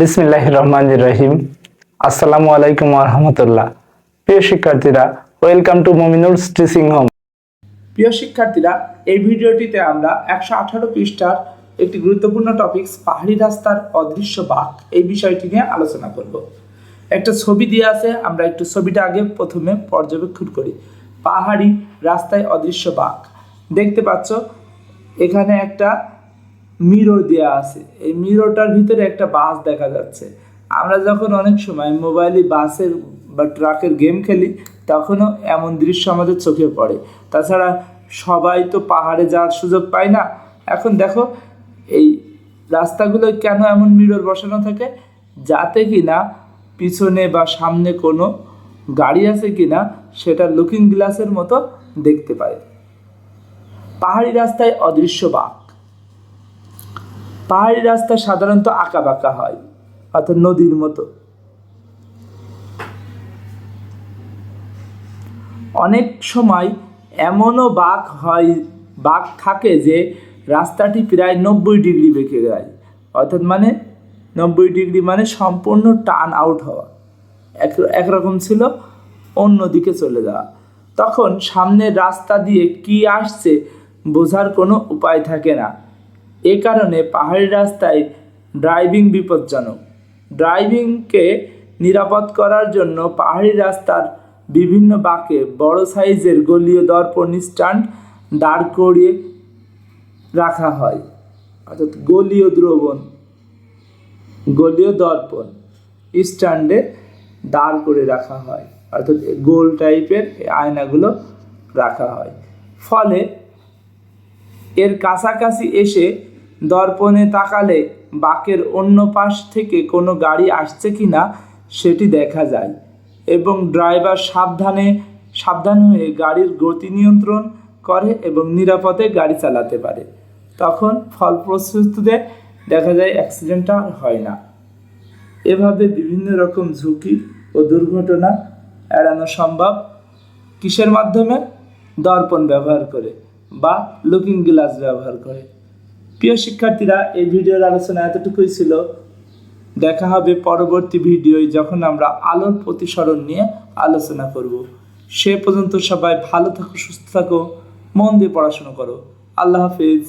বিসমিল্লাহ রহমান রহিম আসসালামু আলাইকুম রহমতুল্লাহ। প্রিয় শিক্ষার্থীরা, welcome to Mominul teaching home. প্রিয় শিক্ষার্থীরা, এই ভিডিওটিতে আমরা একশো আঠারো পৃষ্ঠার একটি গুরুত্বপূর্ণ টপিকস পাহাড়ি রাস্তার অদৃশ্য বাঘ, এই বিষয়টি নিয়ে আলোচনা করব। একটা ছবি দিয়ে আছে, আমরা একটু ছবিটা আগে প্রথমে পর্যবেক্ষণ করি। পাহাড়ি রাস্তায় অদৃশ্য বাঘ। দেখতে পাচ্ছ, এখানে একটা মিরর দেওয়া আছে। এই মিররটার ভিতরে একটা বাস দেখা যাচ্ছে। আমরা যখন অনেক সময় মোবাইলে বাসের বা ট্রাকের গেম খেলি, তখনও এমন দৃশ্য আমাদের চোখে পড়ে। তাছাড়া সবাই তো পাহাড়ে যাওয়ার সুযোগ পায় না। এখন দেখো, এই রাস্তাগুলো কেন এমন মিরর বসানো থাকে? যাতে কি না পিছনে বা সামনে কোনো গাড়ি আছে কি না সেটা লুকিং গ্লাসের মতো দেখতে পায় পাহাড়ি রাস্তায় অদৃশ্য বাঘ। পাহাড়ি রাস্তা সাধারণত আঁকা বাঁকা হয়, অর্থাৎ নদীর মতো। অনেক সময় এমনও বাঘ হয় বাঘ থাকে যে রাস্তাটি প্রায় নব্বই ডিগ্রি বেঁকে যায়। অর্থাৎ মানে নব্বই ডিগ্রি মানে সম্পূর্ণ টার্ন আউট হওয়া। এক, একরকম ছিল অন্য দিকে চলে যাওয়া। তখন সামনের রাস্তা দিয়ে কি আসছে বোঝার কোনো উপায় থাকে না। এ কারণে পাহাড়ি রাস্তায় ড্রাইভিং বিপজ্জনক। ড্রাইভিংকে নিরাপদ করার জন্য পাহাড়ি রাস্তার বিভিন্ন বাঁকে বড় সাইজের গলীয় দর্পণ স্ট্যান্ড দাঁড় করিয়ে রাখা হয়। অর্থাৎ গলীয় দ্রবণ, গলীয় দর্পণ স্ট্যান্ডে দাঁড় করে রাখা হয়। অর্থাৎ গোল টাইপের আয়নাগুলো রাখা হয়। ফলে এর কাছাকাছি এসে দর্পণে তাকালে বাঁকের অন্য পাশ থেকে কোনো গাড়ি আসছে কি না, সেটি দেখা যায় এবং ড্রাইভার সাবধানে, সাবধান হয়ে গাড়ির গতি নিয়ন্ত্রণ করে এবং নিরাপদে গাড়ি চালাতে পারে। তখন ফলপ্রসূতিতে দেখা যায় অ্যাক্সিডেন্টটা হয় না। এভাবে বিভিন্ন রকম ঝুঁকি ও দুর্ঘটনা এড়ানো সম্ভব। কিসের মাধ্যমে? দর্পণ ব্যবহার করে বা লুকিং গ্লাস ব্যবহার করে। প্রিয় শিক্ষার্থীরা, এই ভিডিওর আলোচনা এতটুকুই ছিল। দেখা হবে পরবর্তী ভিডিওয় যখন আমরা আলোর প্রতিসরণ নিয়ে আলোচনা করব। সে পর্যন্ত সবাই ভালো থাকো, সুস্থ থাকো, মন দিয়ে পড়াশোনা করো। আল্লাহ হাফিজ।